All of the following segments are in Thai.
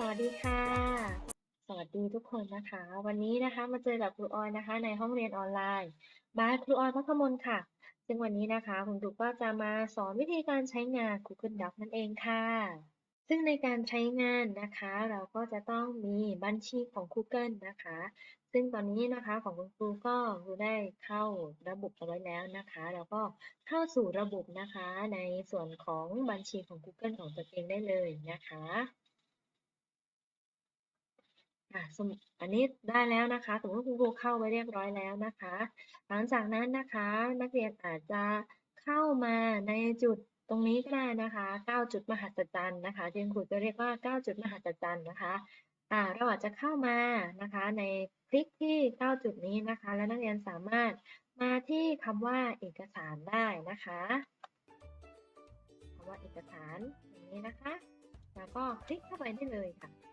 สวัสดีค่ะ สวัสดีทุกคนนะคะ วันนี้นะคะมาเจอกับครูออยนะคะ ในห้องเรียนออนไลน์บายครูออยพักมลค่ะ ซึ่งวันนี้นะคะคุณครูก็จะมาสอนวิธีการใช้งาน Google Doc นั่นเองค่ะ ซึ่งในการใช้งานนะคะ เราก็จะต้องมีบัญชีของ Google นะคะ ซึ่งตอนนี้นะคะของคุณครูก็ครูได้เข้าระบบเอาไว้แล้วนะคะ แล้วก็เข้าสู่ระบบนะคะในส่วนของบัญชีของ Google ของตัวเองได้เลยนะคะ อะสมอันนี้ได้แล้วนะคะ สมมติคุณครูเข้าไว้เรียบร้อยแล้วนะคะ หลังจากนั้นนะคะ นักเรียนอาจจะเข้ามาในจุดตรงนี้ก็ได้นะคะ9จุดมหัศจรรย์นะคะที่คุณครูจะเรียกว่า9จุดมหัศจรรย์นะคะอ่าเราอาจจะเข้ามานะคะ ในคลิกที่ 9 จุดนี้นะคะ แล้วนักเรียนสามารถมาที่คำว่าเอกสารได้นะคะคำว่าเอกสารอย่างนี้นะคะ แล้วก็คลิกเข้าไปได้เลยค่ะ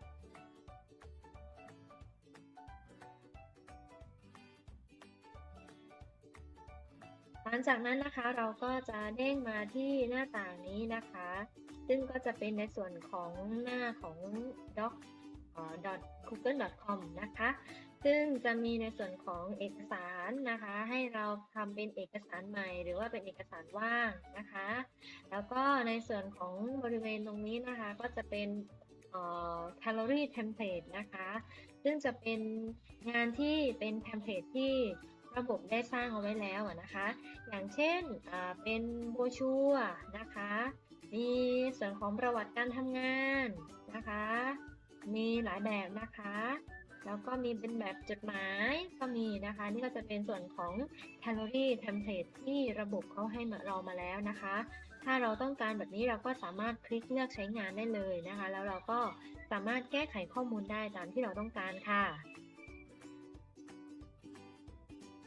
หลังจากนั้นนะคะเราก็จะเด้งมาที่หน้าต่างนี้นะคะ ซึ่งก็จะเป็นในส่วนของหน้าของ doc .google.com นะคะ ซึ่งจะมีในส่วนของเอกสารนะคะ ให้เราทำเป็นเอกสารใหม่ หรือว่าเป็นเอกสารว่างนะคะ แล้วก็ในส่วนของบริเวณตรงนี้นะคะ ก็จะเป็น calorie template นะคะ ซึ่งจะเป็นงานที่เป็นเทมเพลตที่ ระบบได้สร้างเอาไว้แล้วนะคะ อย่างเช่นเป็นโบชัวนะคะ มีส่วนของประวัติการทำงานนะคะ มีหลายแบบนะคะ แล้วก็มีเป็นแบบจดหมายก็มีนะคะ นี่ก็จะเป็นส่วนของ calorie template ที่ระบบเขาให้เรามาแล้วนะคะ ถ้าเราต้องการแบบนี้เราก็สามารถคลิกเลือกใช้งานได้เลยนะคะ แล้วเราก็สามารถแก้ไขข้อมูลได้ตามที่เราต้องการค่ะ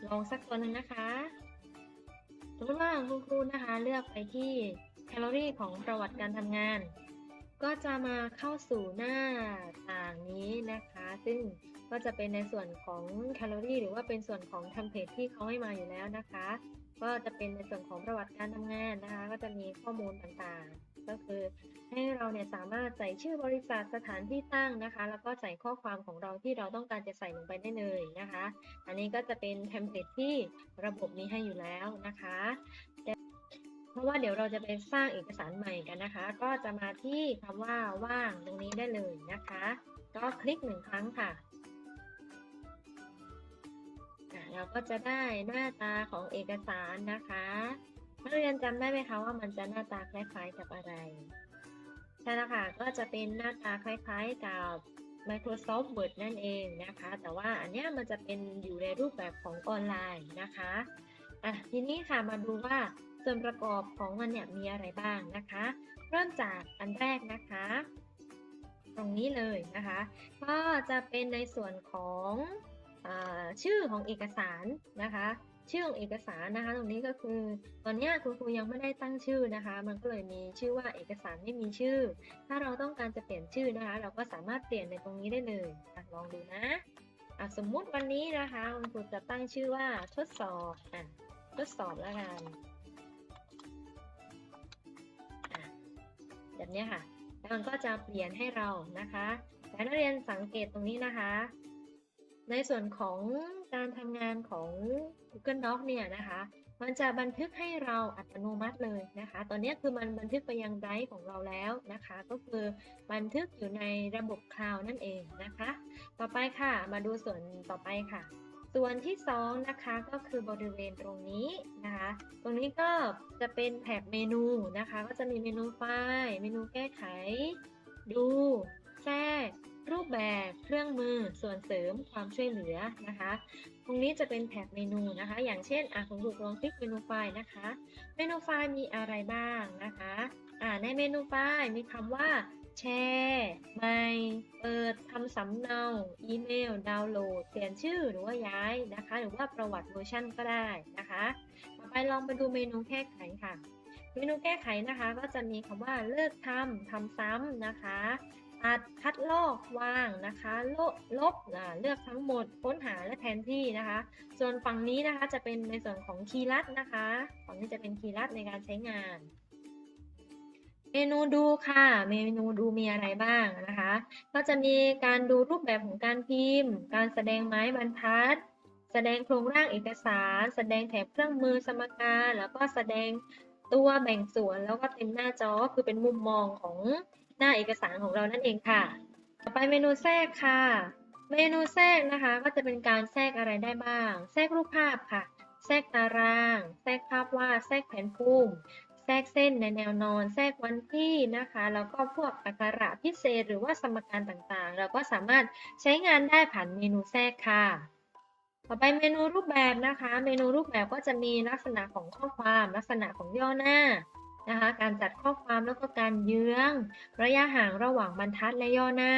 ลองสักตัวหนึ่งนะคะ สมมติว่าคุณครูนะคะเลือกไปที่แคลอรี่ของประวัติการทำงาน ก็จะมาเข้าสู่หน้าต่างนี้นะคะ ซึ่งก็จะเป็นในส่วนของแคลอรี่หรือว่าเป็นส่วนของเทมเพลตที่เขาให้มาอยู่แล้วนะคะ ก็จะเป็นในส่วนของประวัติการทำงานนะคะ ก็จะมีข้อมูลต่างๆ ก็คือให้เราเนี่ยสามารถใส่ชื่อบริษัทสถานที่ตั้งนะคะ แล้วก็ใส่ข้อความของเราที่เราต้องการจะใส่ลงไปได้เลยนะคะ อันนี้ก็จะเป็นเทมเพลตที่ระบบมีให้อยู่แล้วนะคะเพราะว่าเดี๋ยวเราจะไปสร้างเอกสารใหม่กันนะคะ ก็จะมาที่คำว่าว่างตรงนี้ได้เลยนะคะ ก็คลิกหนึ่งครั้งค่ะเราก็จะได้หน้าตาของเอกสารนะคะ นักเรียนจำได้ไหมคะว่ามันจะหน้าตาคล้ายๆกับอะไร ใช่แล้วค่ะก็จะเป็นหน้าตาคล้ายๆกับ Microsoft Word นั่นเองนะคะ แต่ว่าอันนี้มันจะเป็นอยู่ในรูปแบบของออนไลน์นะคะอะทีนี้ค่ะมาดูว่าส่วนประกอบของมันเนี่ยมีอะไรบ้างนะคะ เริ่มจากอันแรกนะคะ ตรงนี้เลยนะคะ ก็จะเป็นในส่วนของอชื่อของเอกสารนะคะ ชื่อของเอกสารนะคะ ตรงนี้ก็คือตอนนี้คุณครูยังไม่ได้ตั้งชื่อนะคะ มันก็เลยมีชื่อว่าเอกสารไม่มีชื่อ ถ้าเราต้องการจะเปลี่ยนชื่อนะคะ เราก็สามารถเปลี่ยนในตรงนี้ได้เลยอลองดูนะะสมมุติวันนี้นะคะคุณครูจะตั้งชื่อว่าทดสอบอทดสอบแล้วกันแบบนี้ค่ะ แล้วมันก็จะเปลี่ยนให้เรานะคะแต่นักเรียนสังเกตตรงนี้นะคะ ในส่วนของการทำงานของ Google Doc เนี่ยนะคะ มันจะบันทึกให้เราอัตโนมัติเลยนะคะ ตอนนี้คือมันบันทึกไปยังไดรฟ์ของเราแล้วนะคะ ก็คือบันทึกอยู่ในระบบคลาวด์นั่นเองนะคะ ต่อไปค่ะ มาดูส่วนต่อไปค่ะ ส่วนที่ 2 นะคะ ก็คือบริเวณตรงนี้นะคะ ตรงนี้ก็จะเป็นแถบเมนูนะคะ ก็จะมีเมนูไฟล์ เมนูแก้ไข ดู แทรก รูปแบบเครื่องมือส่วนเสริมความช่วยเหลือนะคะ ตรงนี้จะเป็นแถบเมนูนะคะ อย่างเช่นอะคุณูกลองคลิกเมนูไฟล์นะคะ เมนูไฟล์มีอะไรบ้างนะคะอ่าในเมนูไฟล์มีคำว่าแชร์ใหม่เปิดทำสำเนา อีเมล ดาวน์โหลด เปลี่ยนชื่อหรือว่าย้ายนะคะ หรือว่าประวัติเวอร์ชันก็ได้นะคะ ต่อไปลองไปดูเมนูแก้ไขค่ะ เมนูแก้ไขนะคะ ก็จะมีคำว่าเลิกทำทำซ้ำนะคะ ตัดคัดลอกวางนะคะลบลบเลือกทั้งหมดค้นหาและแทนที่นะคะ ส่วนฝั่งนี้นะคะจะเป็นในส่วนของคีย์ลัดนะคะ ฝั่งนี้จะเป็นคีย์ลัดในการใช้งาน เมนูดูค่ะ เมนูดูมีอะไรบ้างนะคะ ก็จะมีการดูรูปแบบของการพิมพ์ การแสดงไม้บรรทัด แสดงโครงร่างเอกสาร แสดงแถบเครื่องมือสมการ แล้วก็แสดงตัวแบ่งส่วนแล้วก็เต็มหน้าจอคือเป็นมุมมองของ หน้าเอกสารของเรานั่นเองค่ะ ต่อไปเมนูแทรกค่ะ เมนูแทรกนะคะก็จะเป็นการแทรกอะไรได้บ้าง แทรกรูปภาพค่ะ แทรกตาราง แทรกภาพวาด แทรกแผนภูมิ แทรกเส้นในแนวนอน แทรกวันที่นะคะ แล้วก็พวกอักขระพิเศษหรือว่าสมการต่างๆ เราก็สามารถใช้งานได้ผ่านเมนูแทรกค่ะต่อไปเมนูรูปแบบนะคะ เมนูรูปแบบก็จะมีลักษณะของข้อความ ลักษณะของย่อหน้า นะคะ การจัดข้อความแล้วก็การเยื้อง ระยะห่างระหว่างบรรทัดและย่อหน้า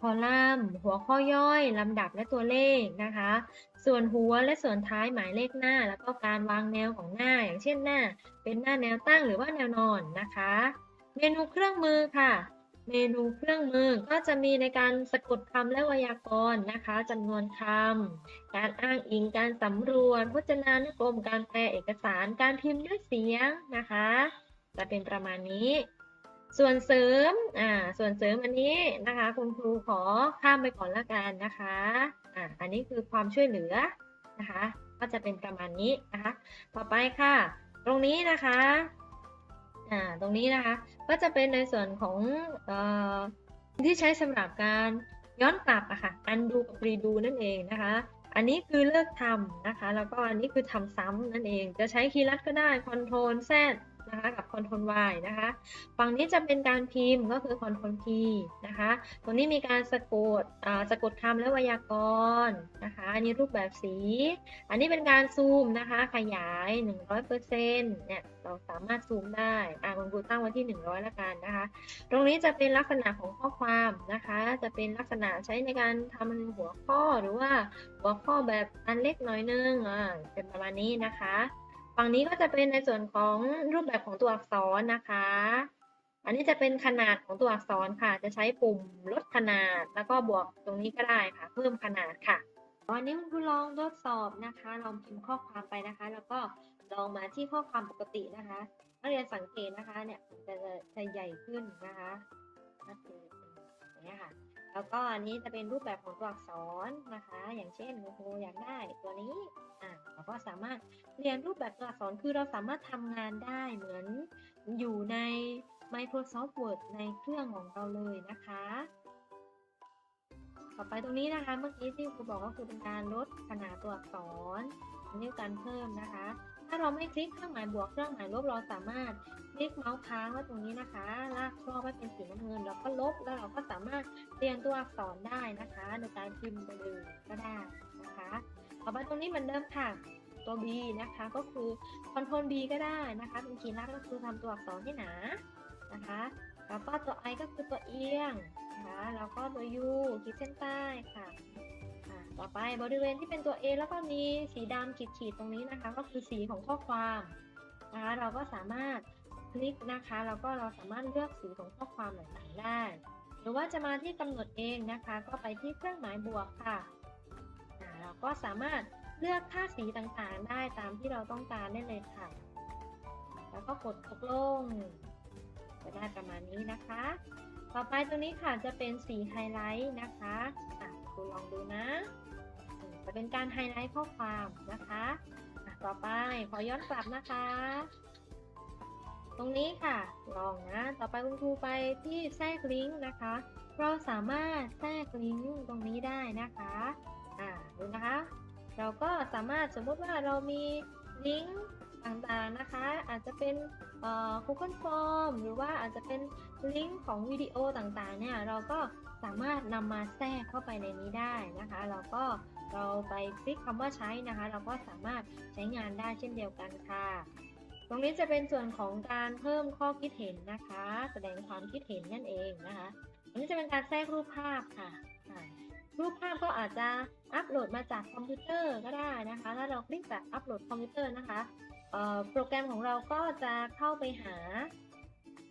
คอลัมน์ หัวข้อย่อย ลำดับและตัวเลขนะคะ ส่วนหัวและส่วนท้ายหมายเลขหน้า แล้วก็การวางแนวของหน้า อย่างเช่นหน้า เป็นหน้าแนวตั้งหรือว่าแนวนอนนะคะ เมนูเครื่องมือค่ะเมนูเครื่องมือก็จะมีในการสะกดคำและไวยากรณ์นะคะจำนวนคำ การอ้างอิง การสำรวจพจนานุกรม การแปลเอกสาร การพิมพ์ด้วยเสียงนะคะ จะเป็นประมาณนี้ ส่วนเสริมอ่าส่วนเสริมอันนี้นะคะ คุณครูขอข้ามไปก่อนละกันนะคะอ่าอันนี้คือความช่วยเหลือนะคะ ก็จะเป็นประมาณนี้นะคะ ต่อไปค่ะ ตรงนี้นะคะอ่าตรงนี้นะคะก็จะเป็นในส่วนของเอ่อที่ใช้สำหรับการย้อนกลับอะค่ะอันดูกับรีดูนั่นเองนะคะ อันนี้คือเลิกทำนะคะ แล้วก็อันนี้คือทำซ้ำนั่นเอง จะใช้คีย์ลัดก็ได้ Ctrl Z นะคะกับ Ctrl Y นะคะฝั่งนี้จะเป็นการพิมพ์ก็คือ Ctrl P นะคะตรงนี้มีการสะกดอ่าสะกดคำและไวยากรณ์นะคะอันนี้รูปแบบสี อันนี้เป็นการซูมนะคะขยาย 100%เนี่ยเราสามารถซูมได้อ่าคุณครูตั้งไว้ที่ 100แล้วกันนะคะ ตรงนี้จะเป็นลักษณะของข้อความนะคะ จะเป็นลักษณะใช้ในการทำหัวข้อหรือว่าหัวข้อแบบอันเล็กน่อยนึงอ่าเป็นประมาณนี้นะคะ ฝั่งนี้ก็จะเป็นในส่วนของรูปแบบของตัวอักษรนะคะ อันนี้จะเป็นขนาดของตัวอักษรค่ะ จะใช้ปุ่มลดขนาด แล้วก็บวกตรงนี้ก็ได้ค่ะ เพิ่มขนาดค่ะวันนี้คุณครูลองทดสอบนะคะ ลองพิมพ์ข้อความไปนะคะ แล้วก็ลองมาที่ข้อความปกตินะคะนักเรียนสังเกตนะคะเนี่ยจะจะใหญ่ขึ้นนะคะนั่นคืออย่างเงี้ค่ะ แล้วก็อันนี้จะเป็นรูปแบบของตัวอักษรนะคะ อย่างเช่นคุณครูอยากได้ตัวนี้อ่าเราก็สามารถเรียนรูปแบบตัวอักษรคือเราสามารถทำงานได้เหมือนอยู่ใน Microsoft Word ในเครื่องของเราเลยนะคะ ต่อไปตรงนี้นะคะ เมื่อกี้ที่ครูบอกก็คือเป็นการลดขนาดตัวอักษรนนี้การเพิ่มนะคะ ถ้าเราไม่คลิกเครื่องหมายบวกเครื่องหมายลบเราสามารถคลิกเมาส์ค้างไว้ตรงนี้นะคะ ลากช่อไว้เป็นสีน้ำเงินแล้วก็ลบแล้วเราก็สามารถเรียนตัวอักษรได้นะคะ ในการพิมพ์ไปเลยก็ได้นะคะต่อไปตรงนี้เหมือนเดิมค่ะตัว B นะคะก็คือ Ctrl B ก็ได้นะคะเป็นคีย์ลัดก็คือทำตัวอักษรให้หนานะคะแล้วก็ตัว I ก็คือตัวเอียงนะคะแล้วก็ตัว U ขีดเส้นใต้ค่ะ ต่อไปบริเวณที่เป็นตัว A แล้วก็มีสีดำขีดๆตรงนี้นะคะ ก็คือสีของข้อความนะคะเราก็สามารถคลิกนะคะแล้วก็เราสามารถเลือกสีของข้อความต่างๆได้ หรือว่าจะมาที่กำหนดเองนะคะ ก็ไปที่เครื่องหมายบวกค่ะเราก็สามารถเลือกค่าสีต่างๆ ได้ตามที่เราต้องการได้เลยค่ะ แล้วก็กดตกลงจะได้ประมาณนี้นะคะ ต่อไปตรงนี้ค่ะจะเป็นสีไฮไลท์นะคะอะคุณลองดูนะ จะเป็นการไฮไลท์ข้อความนะคะต่อไปขอย้อนกลับนะคะ ตรงนี้ค่ะ ลองนะ ต่อไปคุณครูไปที่แทรกลิงก์นะคะ เราสามารถแทรกลิงก์ตรงนี้ได้นะคะ อ่าดูนะคะ เราก็สามารถสมมติว่าเรามีลิงก์ต่างๆนะคะ อาจจะเป็นเอ่อ Google Form หรือว่าอาจจะเป็นลิงก์ของวิดีโอต่างๆเนี่ย เราก็สามารถนำมาแทรกเข้าไปในนี้ได้นะคะ เราก็ เราไปคลิกคำว่าใช้นะคะ เราก็สามารถใช้งานได้เช่นเดียวกันค่ะ ตรงนี้จะเป็นส่วนของการเพิ่มข้อคิดเห็นนะคะ แสดงความคิดเห็นนั่นเองนะคะอันนี้จะเป็นการแทรกรูปภาพค่ะรูปภาพก็อาจจะอัปโหลดมาจากคอมพิวเตอร์ก็ได้นะคะ ถ้าเราคลิกจากอัปโหลดคอมพิวเตอร์นะคะโปรแกรมของเราก็จะเข้าไปหา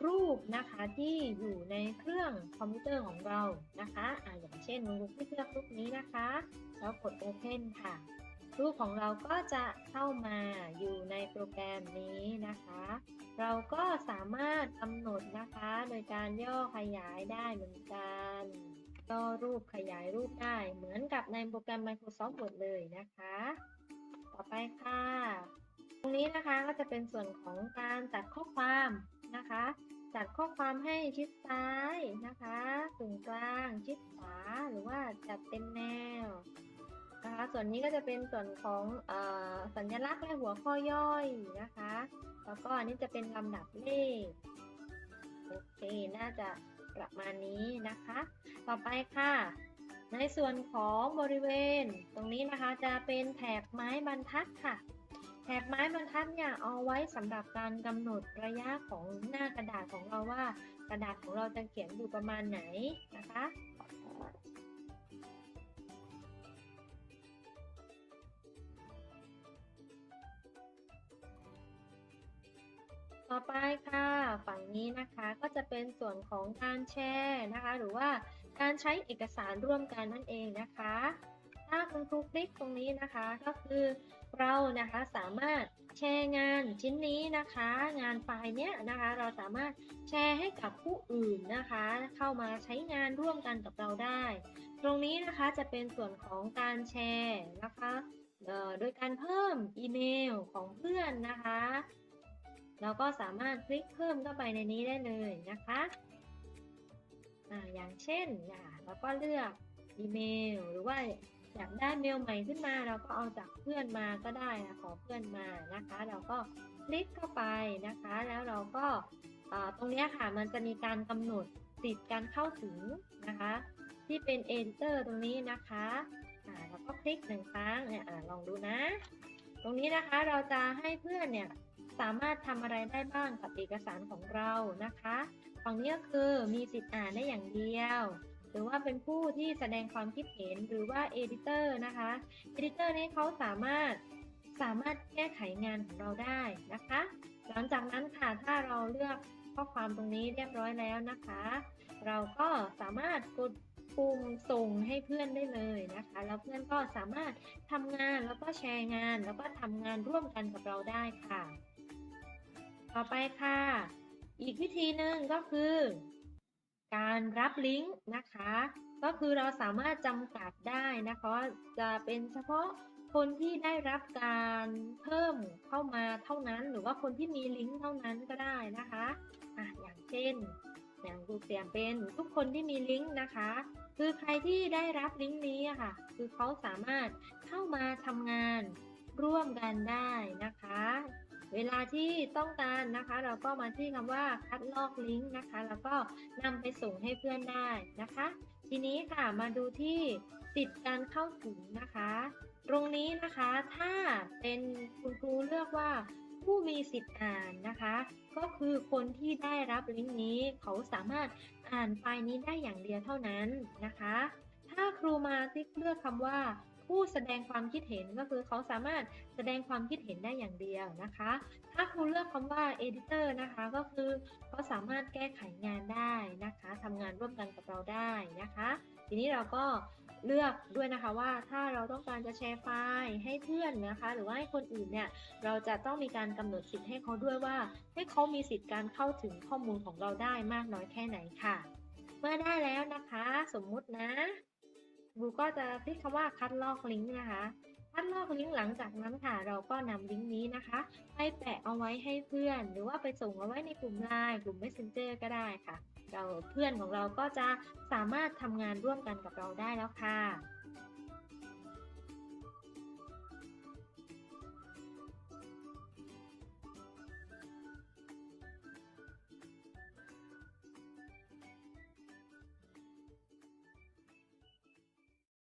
รูปนะคะที่อยู่ในเครื่องคอมพิวเตอร์ของเรานะคะอ่าอย่างเช่นรูปที่เลือกรูปนี้นะคะ แล้วกด Open ค่ะ รูปของเราก็จะเข้ามาอยู่ในโปรโปรแกรมนี้นะคะ เราก็สามารถกำหนดนะคะ โดยการย่อขยายได้เหมือนกันย่อรูปขยายรูปได้เหมือนกับในโปรแกรม Microsoft Word เลยนะคะ ต่อไปค่ะ ตรงนี้นะคะก็จะเป็นส่วนของการจัดข้อความ นะคะ จัดข้อความให้ชิดซ้ายนะคะกึ่งกลางชิดขวาหรือว่าจัดเต็มแนวนะคะส่วนนี้ก็จะเป็นส่วนของออสัญลักษณ์และหัวข้อย่อยนะคะ แล้วก็อันนี้จะเป็นลำดับเลขโอเคน่าจะประมาณนี้นะคะ ต่อไปค่ะ ในส่วนของบริเวณ ตรงนี้นะคะจะเป็นแถบไม้บรรทัดค่ะ แถบไม้บรรทัดเนี่ยเอาไว้สำหรับการกำหนดระยะของหน้ากระดาษของเราว่า กระดาษของเราจะเขียนอยู่ประมาณไหนนะคะต่อไปค่ะ ฝั่งนี้นะคะก็จะเป็นส่วนของการแชร์นะคะ หรือว่าการใช้เอกสารร่วมกันนั่นเองนะคะ ถ้าคุณครูคลิกตรงนี้นะคะก็คือเรานะคะสามารถแชร์งานชิ้นนี้นะคะ งานไฟล์เนี้ยนะคะ เราสามารถแชร์ให้กับผู้อื่นนะคะ เข้ามาใช้งานร่วมกันกับเราได้ ตรงนี้นะคะจะเป็นส่วนของการแชร์นะคะโดยการเพิ่มอีเมลของเพื่อนนะคะเราก็สามารถคลิกเพิ่มเข้าไปในนี้ได้เลยนะคะอ่าอย่างเช่นอ่าเราก็เลือกอีเมลหรือว่า อยากได้เมลใหม่ขึ้นมา เราก็เอาจากเพื่อนมาก็ได้นะขอเพื่อนมานะคะ เราก็คลิกเข้าไปนะคะ แล้วเราก็ตรงนี้ค่ะมันจะมีการกำหนดสิทธิ์การเข้าถึงนะคะ ที่เป็น Enter ตรงนี้นะคะอ่าเราก็คลิกหนึ่งครั้งเนี่ยอลองดูนะ ตรงนี้นะคะเราจะให้เพื่อนเนี่ยสามารถทำอะไรได้บ้างกับเอกสารของเรานะคะ ฝั่งนี้ก็คือมีสิทธิ์อ่านได้อย่างเดียว รือว่าเป็นผู้ที่แสดงความคิดเห็นหรือว่า editor นะคะ editor นี้เขาสามารถสามารถแก้ไขงานของเราได้นะคะ หลังจากนั้นค่ะถ้าเราเลือกข้อความตรงนี้เรียบร้อยแล้วนะคะ เราก็สามารถกดปุ่มส่งให้เพื่อนได้เลยนะคะ แล้วเพื่อนก็สามารถทำงานแล้วก็แชร์งาน แล้วก็ทำงานร่วมกันกับเราได้ค่ะ ต่อไปค่ะ อีกวิธีหนึ่งก็คือ การรับลิงก์นะคะ ก็คือเราสามารถจำกัดได้นะคะ จะเป็นเฉพาะคนที่ได้รับการเพิ่มเข้ามาเท่านั้น หรือว่าคนที่มีลิงก์เท่านั้นก็ได้นะคะอะอย่างเช่น อย่างดูเสียงเป็นทุกคนที่มีลิงก์นะคะ คือใครที่ได้รับลิงก์นี้ค่ะ คือเขาสามารถเข้ามาทำงานร่วมกันได้นะคะ เวลาที่ต้องการนะคะ เราก็มาที่คำว่าคัดลอกลิงก์นะคะ แล้วก็นำไปส่งให้เพื่อนได้นะคะ ทีนี้ค่ะมาดูที่สิทธิ์การเข้าถึงนะคะ ตรงนี้นะคะถ้าเป็นคุณครูเลือกว่าผู้มีสิทธิ์อ่านนะคะ ก็คือคนที่ได้รับลิงก์นี้เขาสามารถอ่านไฟล์นี้ได้อย่างเดียวเท่านั้นนะคะ ถ้าครูมาติ๊กเลือกคำว่า ผู้แสดงความคิดเห็นก็คือเขาสามารถแสดงความคิดเห็นได้อย่างเดียวนะคะ ถ้าครูเลือกคำว่า editor นะคะก็คือเขาสามารถแก้ไขงานได้นะคะทำงานร่วมกันกับเราได้นะคะ ทีนี้เราก็เลือกด้วยนะคะว่าถ้าเราต้องการจะแชร์ไฟล์ให้เพื่อนนะคะ หรือว่าให้คนอื่นเนี่ยเราจะต้องมีการกำหนดสิทธิ์ให้เขาด้วยว่า ให้เขามีสิทธิ์การเข้าถึงข้อมูลของเราได้มากน้อยแค่ไหนค่ะ เมื่อได้แล้วนะคะ สมมุตินะ บูก็จะคลิกคำว่าคัดลอกลิงก์นะคะคัดลอกลิงก์หลังจากนั้นค่ะ เราก็นำลิงก์นี้นะคะ ไปแปะเอาไว้ให้เพื่อน หรือว่าไปส่งเอาไว้ในกลุ่มไลน์กลุ่ม Messenger ก็ได้ค่ะ เราเพื่อนของเราก็จะสามารถทำงานร่วมกันกับเราได้แล้วค่ะ